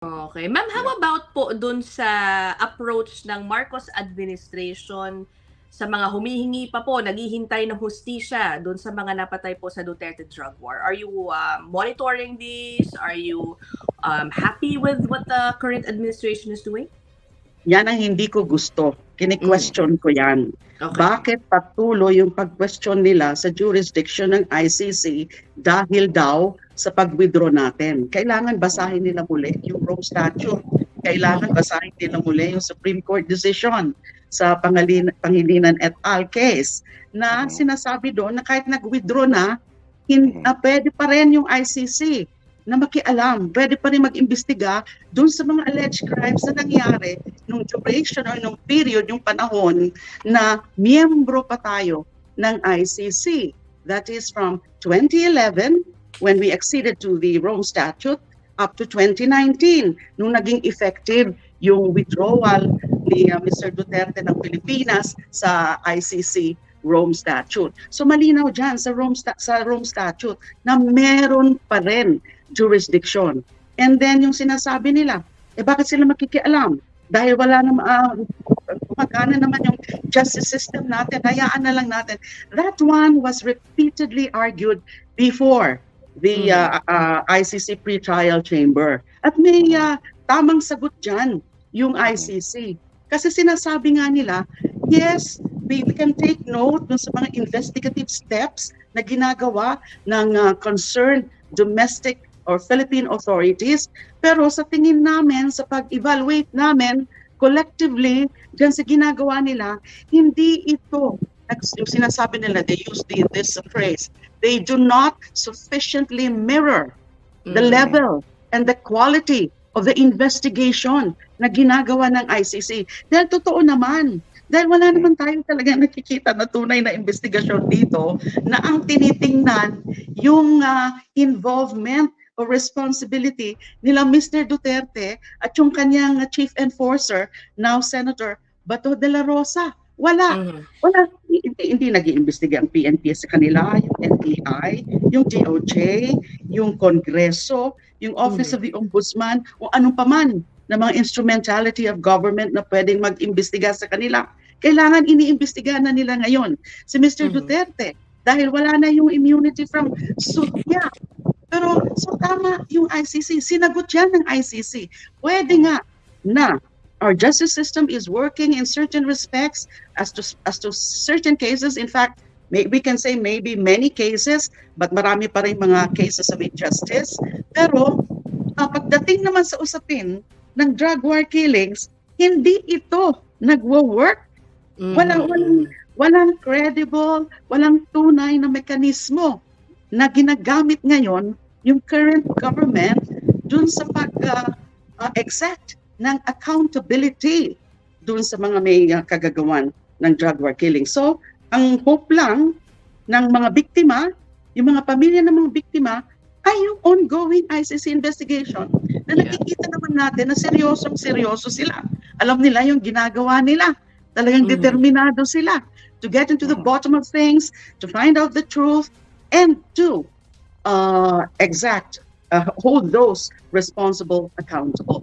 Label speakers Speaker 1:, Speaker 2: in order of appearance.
Speaker 1: Okay. Ma'am, how about po dun sa approach ng Marcos administration sa mga humihingi pa po, naghihintay ng hustisya dun sa mga napatay po sa Duterte drug war? Are you um, monitoring this? Are you um, happy with what the current administration is doing?
Speaker 2: Yan ang hindi ko gusto. Kini-question ko yan.
Speaker 1: Okay.
Speaker 2: Bakit patuloy yung pag-question nila sa jurisdiction ng ICC dahil daw sa pag-withdraw natin? Kailangan basahin nila muli yung Rome Statute. Kailangan basahin nila muli yung Supreme Court decision sa Pangalin Pangilinan et al. case na sinasabi doon na kahit nag-withdraw na, hin, ah, pwede pa rin yung ICC na makialam, pwede pa rin mag-imbestiga doon sa mga alleged crimes na nangyari nung duration or nung period, yung panahon na miyembro pa tayo ng ICC. That is from 2011 when we acceded to the Rome Statute up to 2019 nung naging effective yung withdrawal ni uh, Mr. Duterte ng Pilipinas sa ICC Rome Statute. So malinaw dyan sa Rome, sta- sa Rome Statute na meron pa rin jurisdiction. And then yung sinasabi nila, eh bakit sila makikialam? Dahil wala na uh, magkano naman yung justice system natin, hayaan na lang natin. That one was repeatedly argued before the uh, uh, ICC pre-trial chamber. At may uh, tamang sagot dyan yung ICC. Kasi sinasabi nga nila, yes, we, we can take note dun sa mga investigative steps na ginagawa ng uh, concerned domestic or Philippine authorities. Pero sa tingin namin, sa pag-evaluate namin, collectively, dyan sa ginagawa nila, hindi ito, yung sinasabi nila, they use the, this phrase, they do not sufficiently mirror the
Speaker 1: Mm.
Speaker 2: level and the quality of the investigation na ginagawa ng ICC. Dahil totoo naman, dahil wala naman tayo talaga nakikita na tunay na investigasyon dito na ang tinitingnan yung ah, involvement o responsibility nila Mr. Duterte at yung kanyang chief enforcer, now Senator Bato de la Rosa. Wala.
Speaker 1: Mhm.
Speaker 2: Wala, hindi, hindi nag-iimbestiga ang PNP sa kanila, yung NBI, yung DOJ, yung Kongreso, yung Office
Speaker 1: Mhm.
Speaker 2: of the Ombudsman, o anong paman na mga instrumentality of government na pwedeng mag-imbestiga sa kanila. Kailangan iniimbestiga na nila ngayon si Mr.
Speaker 1: Mhm.
Speaker 2: Duterte dahil wala na yung immunity from suit niya. Pero so tama yung ICC, sinagot yan ng ICC. Pwede nga na our justice system is working in certain respects as to as to certain cases in fact may, we can say maybe many cases but marami pa rin mga cases of injustice pero uh, pagdating naman sa usapin ng drug war killings hindi ito nagwo-work walang
Speaker 1: Mhm.
Speaker 2: walang walang credible walang tunay na mekanismo na ginagamit ngayon yung current government dun sa pag uh, uh, exact ng accountability dun sa mga may uh, kagagawan ng drug war killing. So, ang hope lang ng mga biktima, yung mga pamilya ng mga biktima, ay yung ongoing ICC investigation na nakikita naman natin na seryosong seryoso sila. Alam nila yung ginagawa nila. Talagang
Speaker 1: Mhm.
Speaker 2: determinado sila to get into the bottom of things, to find out the truth, and to uh, exact, uh, hold those responsible accountable.